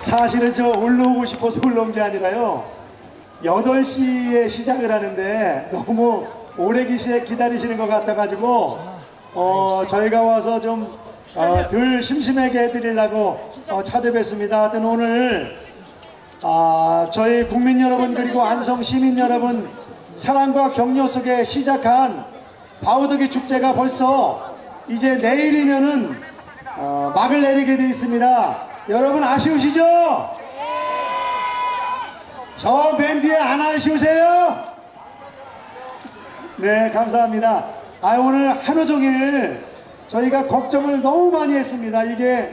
사실은 저 올라오고 싶어서 올라온 게 아니라요. 8시에 시작을 하는데 너무 오래 기다리시는 것 같아가지고 어, 저희가 와서 좀 어, 덜 심심하게 해드리려고 어, 찾아뵙습니다. 하여튼 오늘 아, 저희 국민 여러분 그리고 안성 시민 여러분 사랑과 격려 속에 시작한 바우더기 축제가 벌써 이제 내일이면은 어, 막을 내리게 돼 있습니다. 여러분 아쉬우시죠? 저 밴드에 안 아쉬우세요? 네, 감사합니다. 아, 오늘 하루 종일 저희가 걱정을 너무 많이 했습니다. 이게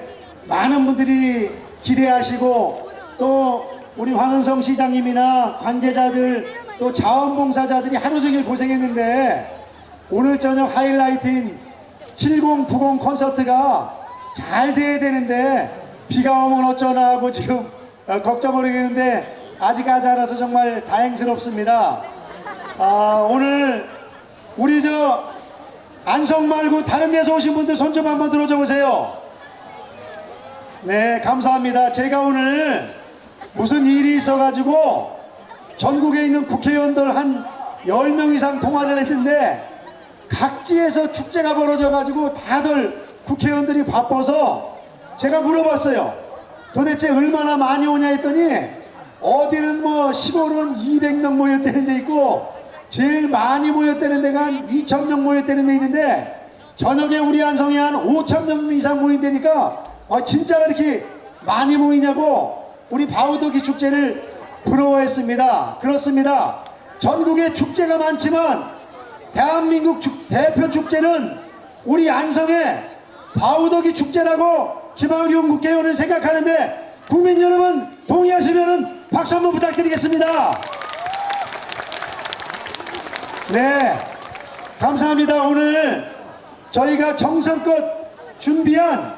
많은 분들이 기대하시고 또 우리 황은성 시장님이나 관계자들 또 자원봉사자들이 하루 종일 고생했는데 오늘 저녁 하이라이트인 7090 콘서트가 잘 돼야 되는데 비가 오면 어쩌나 하고 지금 어, 걱정을 하겠는데 아직 하지 않아서 정말 다행스럽습니다. 아, 오늘 우리 저 안성 말고 다른 데서 오신 분들 손 좀 한번 들어줘 보세요. 네, 감사합니다. 제가 오늘 무슨 일이 있어가지고 전국에 있는 국회의원들 한 10명 이상 통화를 했는데 각지에서 축제가 벌어져가지고 다들 국회의원들이 바빠서 제가 물어봤어요. 도대체 얼마나 많이 오냐 했더니 어디는 뭐 시골은 200명 모였다는 데 있고 제일 많이 모였다는 데가 한 2,000명 모였다는 데 있는데 저녁에 우리 안성에 한 5,000명 이상 모인다니까 아, 진짜 이렇게 많이 모이냐고 우리 바우더기 축제를 부러워했습니다. 그렇습니다. 전국에 축제가 많지만 대한민국 축- 대표 축제는 우리 안성의 바우더기 축제라고 김학용 국회의원은 생각하는데 국민 여러분 동의하시면 박수 한번 부탁드리겠습니다. 네, 감사합니다. 오늘 저희가 정성껏 준비한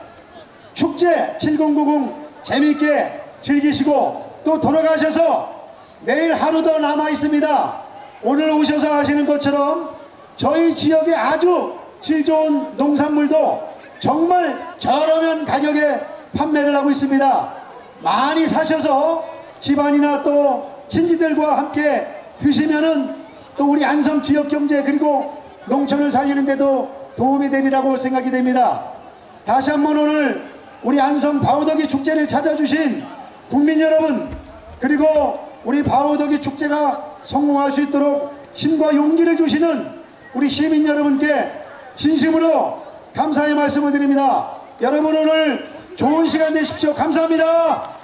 축제 7090 재미있게 즐기시고 또 돌아가셔서 내일 하루 더 남아 있습니다. 오늘 오셔서 하시는 것처럼 저희 지역의 아주 질 좋은 농산물도 정말 저렴한 가격에 판매를 하고 있습니다. 많이 사셔서 집안이나 또 친지들과 함께 드시면은 또 우리 안성 지역 경제 그리고 농촌을 살리는데도 도움이 되리라고 생각이 됩니다. 다시 한번 오늘 우리 안성 바우더기 축제를 찾아주신 국민 여러분 그리고 우리 바우더기 축제가 성공할 수 있도록 힘과 용기를 주시는 우리 시민 여러분께 진심으로 감사의 말씀을 드립니다. 여러분 오늘 좋은 시간 되십시오. 감사합니다.